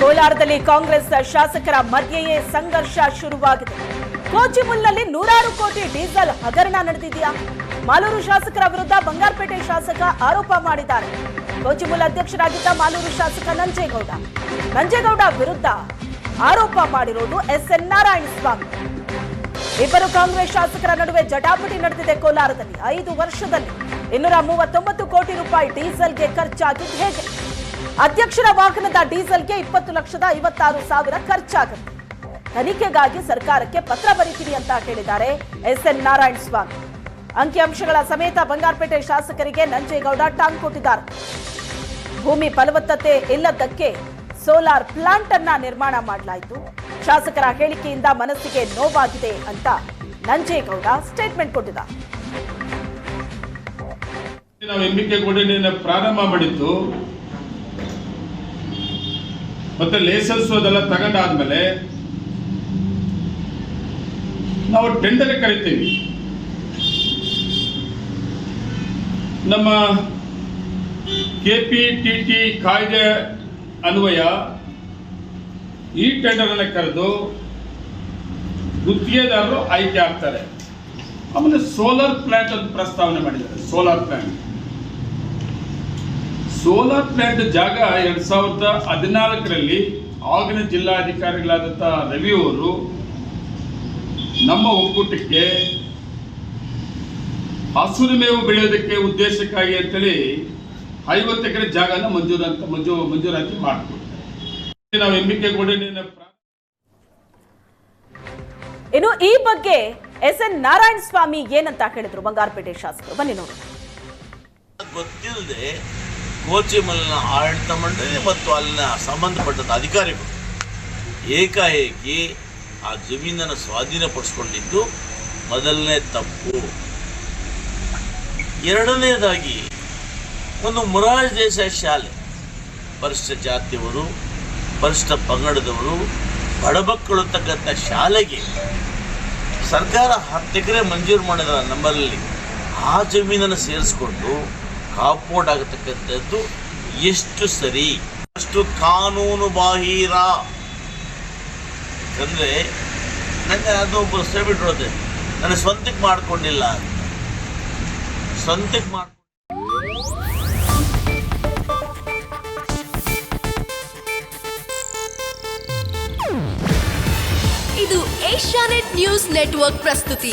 ಕೋಲಾರದಲ್ಲಿ ಕಾಂಗ್ರೆಸ್ ಶಾಸಕರ ಮಧ್ಯೆಯೇ ಸಂಘರ್ಷ ಶುರುವಾಗಿದೆ. ಕೋಚಿಮುಲ್ನಲ್ಲಿ ನೂರಾರು ಕೋಟಿ ಡೀಸೆಲ್ ಹಗರಣ ನಡೆದಿದೆಯಾ? ಮಾಲೂರು ಶಾಸಕರ ವಿರುದ್ಧ ಬಂಗಾರಪೇಟೆ ಶಾಸಕ ಆರೋಪ ಮಾಡಿದ್ದಾರೆ. ಕೋಚಿಮುಲ್ ಅಧ್ಯಕ್ಷರಾಗಿದ್ದ ಮಾಲೂರು ಶಾಸಕ ನಂಜೇಗೌಡ. ನಂಜೇಗೌಡ ವಿರುದ್ಧ ಆರೋಪ ಮಾಡಿರೋದು ಎಸ್ ಎನ್ ನಾರಾಯಣ ಸ್ವಾಮಿ. ಇಬ್ಬರು ಕಾಂಗ್ರೆಸ್ ಶಾಸಕರ ನಡುವೆ ಜಟಾಪಟಿ ನಡೆದಿದೆ ಕೋಲಾರದಲ್ಲಿ. ಐದು ವರ್ಷದಲ್ಲಿ ಇನ್ನೂರ ಮೂವತ್ತೊಂಬತ್ತು ಕೋಟಿ ರೂಪಾಯಿ ಡೀಸೆಲ್ಗೆ ಖರ್ಚಾಗಿದ್ದು ಹೇಗೆ? ಅಧ್ಯಕ್ಷರ ವಾಹನದ ಡೀಸೆಲ್ಗೆ ಇಪ್ಪತ್ತು ಲಕ್ಷದ ಐವತ್ತಾರು ಸಾವಿರ ಖರ್ಚಾಗುತ್ತೆ. ತನಿಖೆಗಾಗಿ ಸರ್ಕಾರಕ್ಕೆ ಪತ್ರ ಬರೀತೀನಿ ಅಂತ ಹೇಳಿದ್ದಾರೆ ಎಸ್ ಎನ್ ನಾರಾಯಣ ಸ್ವಾಮಿ. ಅಂಕಿಅಂಶಗಳ ಸಮೇತ ಬಂಗಾರಪೇಟೆ ಶಾಸಕರಿಗೆ ನಂಜೇಗೌಡ ಟಾಂಗ್ ಕೊಟ್ಟಿದ್ದಾರೆ. ಭೂಮಿ ಫಲವತ್ತತೆ ಇಲ್ಲದಕ್ಕೆ ಸೋಲಾರ್ ಪ್ಲಾಂಟ್ ಅನ್ನ ನಿರ್ಮಾಣ ಮಾಡಲಾಯಿತು. ಶಾಸಕರ ಹೇಳಿಕೆಯಿಂದ ಮನಸ್ಸಿಗೆ ನೋವಾಗಿದೆ ಅಂತ ನಂಜೇಗೌಡ ಸ್ಟೇಟ್ಮೆಂಟ್ ಕೊಟ್ಟಿದ್ದಾರೆ. ನಾವು ಎಂಬಿಕೆ ಪ್ರಾರಂಭ ಮಾಡಿದ್ದು ಮತ್ತೆ ಲೈಸೆನ್ಸ್ ಅದೆಲ್ಲ ತಗೊಂಡಾದ್ಮೇಲೆ ನಾವು ಟೆಂಡರ್ ಕರಿತೀವಿ. ನಮ್ಮ ಕೆ ಪಿ ಟಿ ಟಿ ಕಾಯ್ದೆ ಅನ್ವಯ ಈ ಟೆಂಡರ್ ಅನ್ನು ಕರೆದು ಗುತ್ತಿಗೆದಾರರು ಆಯ್ಕೆ ಆಗ್ತಾರೆ. ಆಮೇಲೆ ಸೋಲಾರ್ ಪ್ಲಾಂಟ್ ಅಂತ ಪ್ರಸ್ತಾವನೆ ಮಾಡಿದ್ದಾರೆ. ಸೋಲಾರ್ ಪ್ಲಾಂಟ್ ಸೋಲಾರ್ ಪ್ಲಾಂಟ್ ಜಾಗ ಎರಡ್ ಸಾವಿರದ ಹದಿನಾಲ್ಕರಲ್ಲಿ ಆಗಿನ ಜಿಲ್ಲಾಧಿಕಾರಿಗಳಾದಂತಹ ರವಿ ಅವರು ನಮ್ಮ ಒಕ್ಕೂಟಕ್ಕೆ ಹಸುರು ಮೇವು ಬೆಳೆಯೋದಕ್ಕೆ ಉದ್ದೇಶಕ್ಕಾಗಿ ಅಂತೇಳಿ ಐವತ್ತು ಎಕರೆ ಜಾಗನ ಮಂಜೂರಂತ ಮಂಜೂ ಮಂಜೂರಾತಿ ಮಾಡಿಕೊಡ್ತಾರೆ. ನಾವು ಎಂಬಿಕೆ ಗೋಡಿನ ಇನ್ನು ಈ ಬಗ್ಗೆ ಎಸ್ ಎನ್ ನಾರಾಯಣ ಸ್ವಾಮಿ ಏನಂತ ಹೇಳಿದ್ರು ಬಂಗಾರಪೇಟೆ ಶಾಸಕರು. ಬನ್ನಿ ನೋಡಿ ಗೊತ್ತಿಲ್ಲದೆ ಕೋಚಿಮಲ್ನ ಆಡಳಿತ ಮಂಡಳಿ ಮತ್ತು ಅಲ್ಲಿನ ಸಂಬಂಧಪಟ್ಟಂಥ ಅಧಿಕಾರಿಗಳು ಏಕಾಏಕಿ ಆ ಜಮೀನನ್ನು ಸ್ವಾಧೀನಪಡಿಸ್ಕೊಂಡಿದ್ದು ಮೊದಲನೇ ತಪ್ಪು. ಎರಡನೇದಾಗಿ, ಒಂದು ಮುರಾಜ್ ದೇಸಾಯಿ ಶಾಲೆ. ಪರಿಶಿಷ್ಟ ಜಾತಿಯವರು ಪರಿಶಿಷ್ಟ ಪಂಗಡದವರು ಬಡಮಕ್ಕಳು ತಕ್ಕಂಥ ಶಾಲೆಗೆ ಸರ್ಕಾರ ಹತ್ತು ಎಕರೆ ಮಂಜೂರು ಮಾಡಿದ ನಂಬರಲ್ಲಿ ಆ ಜಮೀನನ್ನು ಸೇರಿಸ್ಕೊಂಡು ಕಾಂಪೌಂಡ್ ಆಗತಕ್ಕಂಥದ್ದು ಎಷ್ಟು ಸರಿ? ಅಷ್ಟು ಕಾನೂನು ಬಾಹಿರ. ಯಾಕಂದ್ರೆ ನನಗೆ ಅದು ಸೇಬಿಟ್ಟಿರೋದೆ ಬಿಟ್ಟಿರೋದೆ ನನಗೆ ಸ್ವಂತಕ್ಕೆ ಮಾಡ್ಕೊಂಡಿಲ್ಲ. ಸ್ವಂತಕ್ಕೆ ಮಾಡ್ಕೊಂಡು ಇದು ಏಷ್ಯಾನೆಟ್ ನ್ಯೂಸ್ ನೆಟ್ವರ್ಕ್ ಪ್ರಸ್ತುತಿ.